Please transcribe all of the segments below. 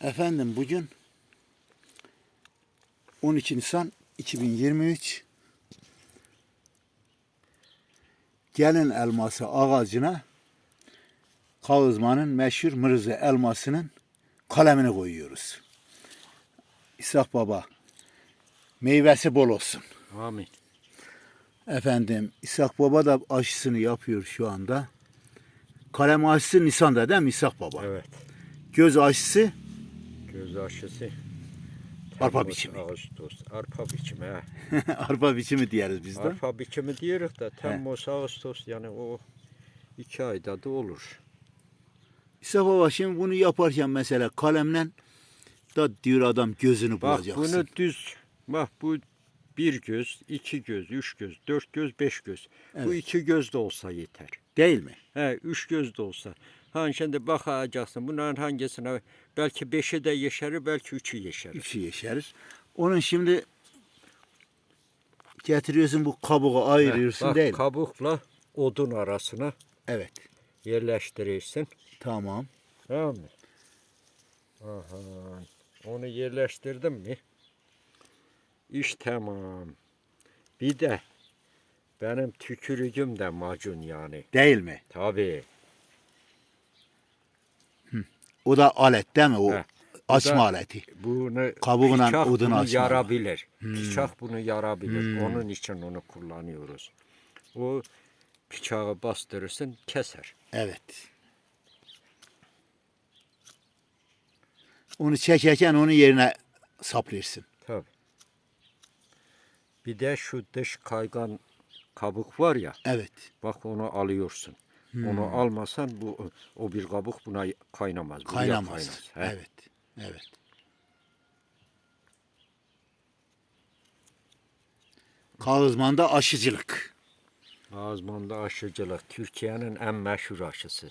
Efendim bugün 13 Nisan 2023 gelin elması ağacına Kağızman'ın meşhur mırızı elmasının kalemini koyuyoruz. İshak Baba meyvesi bol olsun. Amin. Efendim İshak Baba da aşısını yapıyor şu anda. Kalem aşısı Nisan'da değil mi İshak Baba? Evet. Göz aşısı Göz aşısı. Arpa Temmuz, biçimi. Ağustos. Arpa biçimi. he. arpa biçimi diyoruz biz de. Arpa biçimi diyoruz da Temmuz, Ağustos yani o iki ayda da olur. İshak Baba şimdi bunu yaparken mesela kalemle da diyor adam gözünü Bak bulacaksın. bunu düz. Bak bu bir göz, iki göz, üç göz, dört göz, beş göz. Bu Evet. iki göz de olsa yeter. Değil mi? He, üç göz de olsa. Ha şimdi bakacaksın bunların hangisine belki beşi de yeşerir, belki üçü yeşerir. Üçü yeşerir. Onun şimdi getiriyorsun bu kabuğu ayırıyorsun Bak, değil mi? kabukla odun arasına Evet. yerleştirirsin. Tamam. Tamam mı? Aha. Onu yerleştirdim mi? İş tamam. Bir de benim tükürüğüm de macun yani. Değil mi? Tabii. O da alet değil mi? O He. açma da- aleti. Bunu Kabuğuna bıçak odun bunu açma. yarabilir. Bıçak bunu yarabilir. Onun için onu kullanıyoruz. O bıçağı bastırırsın keser. Evet. Onu çekerken onun yerine saplıyorsun. Tabii. Bir de şu dış kaygan kabuk var ya. Evet. Bak onu alıyorsun. Onu almasan bu o bir kabuk buna kaynamaz. Kaynamaz. kaynaz. He. Evet. Evet. Kağızman'da aşıcılık. Azman'da aşıcılık Türkiye'nin en meşhur aşısı.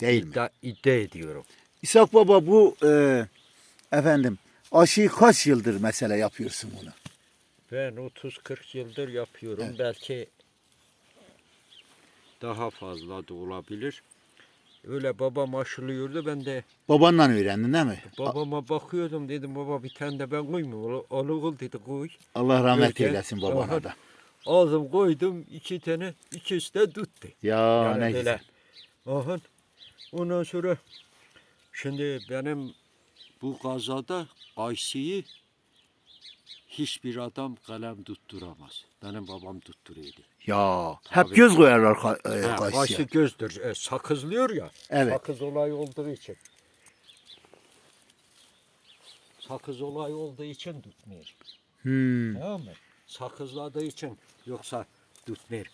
Değil mi? İddia, iddia ediyorum. İshak Baba bu e, efendim aşıyı kaç yıldır mesela yapıyorsun bunu? Ben 30-40 yıldır yapıyorum. Belki daha fazla da olabilir. Öyle babam aşılıyordu ben de Babandan öğrendin değil mi? babama bakıyordum dedim baba bir tane de ben koymayayım. Oğlum dedi koy. Allah rahmet Görken- eylesin babana Aha. da. Aldım koydum iki tane ikisi de tuttu. Ya Yani ne güzel. Aha. Ondan sonra şimdi benim bu kazada Ayşe'yi hiçbir adam kalem tutturamaz. Benim babam tutturuyordu. Ya hep Tabii. göz koyarlar e, Ha. Ayşe gözdür. E, sakızlıyor ya. Evet. Sakız olayı olduğu için. Sakız olayı olduğu için tutmuyor. Hmm. Tamam mı? Sakızladığı için yoksa tutmuyor.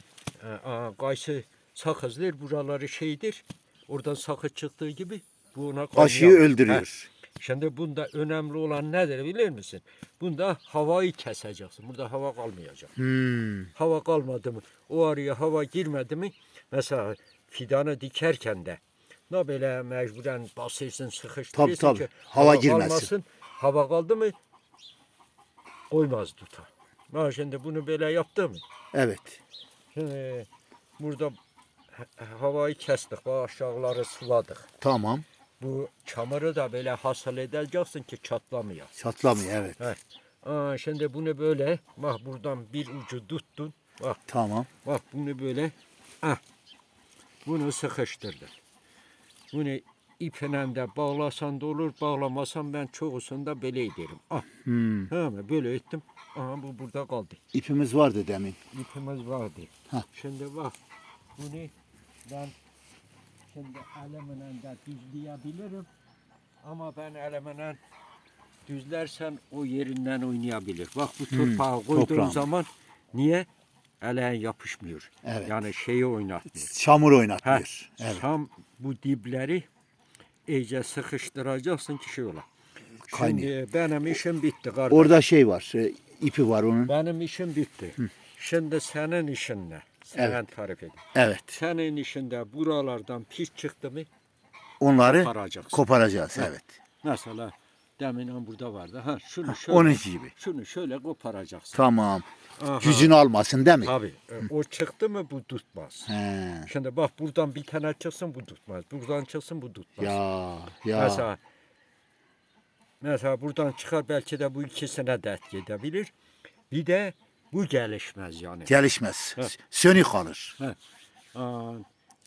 E, Kayısı sakızlar buraları şeydir. Oradan sakız çıktığı gibi bu ona kaynıyor. öldürüyor. He. Şimdi bunda önemli olan nedir bilir misin? Bunda havayı keseceksin. Burada hava kalmayacak. Hmm. Hava kalmadı mı? O araya hava girmedi mi? Mesela fidanı dikerken de ne böyle mecburen basıyorsun, sıkıştırıyorsun Tabii, ki tabii. Hava girmesin. kalmasın. Hava kaldı mı koymaz tuta. Ha şimdi bunu böyle yaptı mı? Evet. Şimdi burada ha- havayı kestik, aşağıları suladık. Tamam. Bu çamuru da böyle hasıl edeceksin ki çatlamıyor. Çatlamıyor evet. He. Aa, şimdi bunu böyle bak buradan bir ucu tuttun. Bak Tamam. bak bunu böyle ah, bunu sıkıştırdın. Bunu ipine de bağlasan da olur, bağlamasan ben çoğusunda böyle ederim. Ah, Hmm. tamam böyle ettim. Aha bu burada kaldı. İpimiz vardı demin. İpimiz vardı. Hah. Şimdi bak bunu ben şimdi elimle de düzleyebilirim. Ama ben elimle düzlersen o yerinden oynayabilir. Bak bu torpağı koyduğum toprağın. zaman niye? Eleğin yapışmıyor. Evet. Yani şeyi oynatmıyor. Çamur Ha, oynatmıyor. Evet. Tam bu dipleri iyice sıkıştıracaksın ki şey ola. Şimdi benim işim bitti kardeş. Orada şey var. e, ipi var onun. Benim işim bitti. Şimdi senin işin ne? Sen tarif edin. Evet. Senin işinde buralardan pis çıktı mı Onları Koparacaksın. koparacağız. Evet. mesela demin burada vardı. Ha şunu şöyle. Onun gibi. Şunu şöyle koparacaksın. Tamam. Aha. Gücünü almasın değil mi? Tabii. e, O çıktı mı bu tutmaz. He. Şimdi bak buradan bir tane çıksın bu tutmaz. Buradan çıksın bu tutmaz. Ya ya. Mesela Mesela buradan çıkar belki de bu ikisine de etki edebilir. Bir de bu gelişmez yani. Gelişmez. Ha. Sönük kalır. Aa,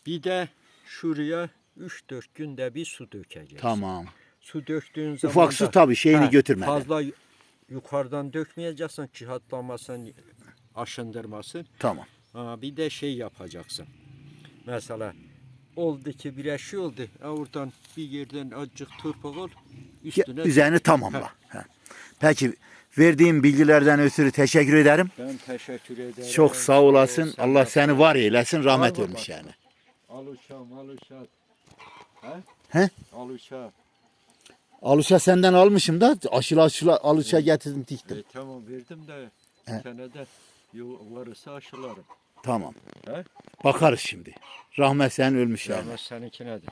bir de şuraya 3-4 günde bir su dökeceksin. Tamam. Su döktüğün zaman Ufak su da- tabii şeyini Ha, götürmeden. Fazla yu- yukarıdan dökmeyeceksin ki hatlamasın, aşındırmasın. Tamam. Aa, bir de şey yapacaksın. Mesela oldu ki bir şey oldu. Ha, Oradan bir yerden azıcık toprak ol. Üstüne Üzerini tamamla. Ha. Peki verdiğim bilgilerden ötürü teşekkür ederim. ben teşekkür ederim. Çok sağ olasın. Sen Allah seni var eylesin. Rahmet ölmüş başka? yani. Al uşağım al uşağım. He? He? Al senden almışım da aşıla aşıla aluşa getirdim E, diktim. tamam verdim de He. bir tane de yo- varırsa aşılarım. Tamam. He? Bakarız şimdi. Rahmet sen ölmüş yani. Ama seninkine de.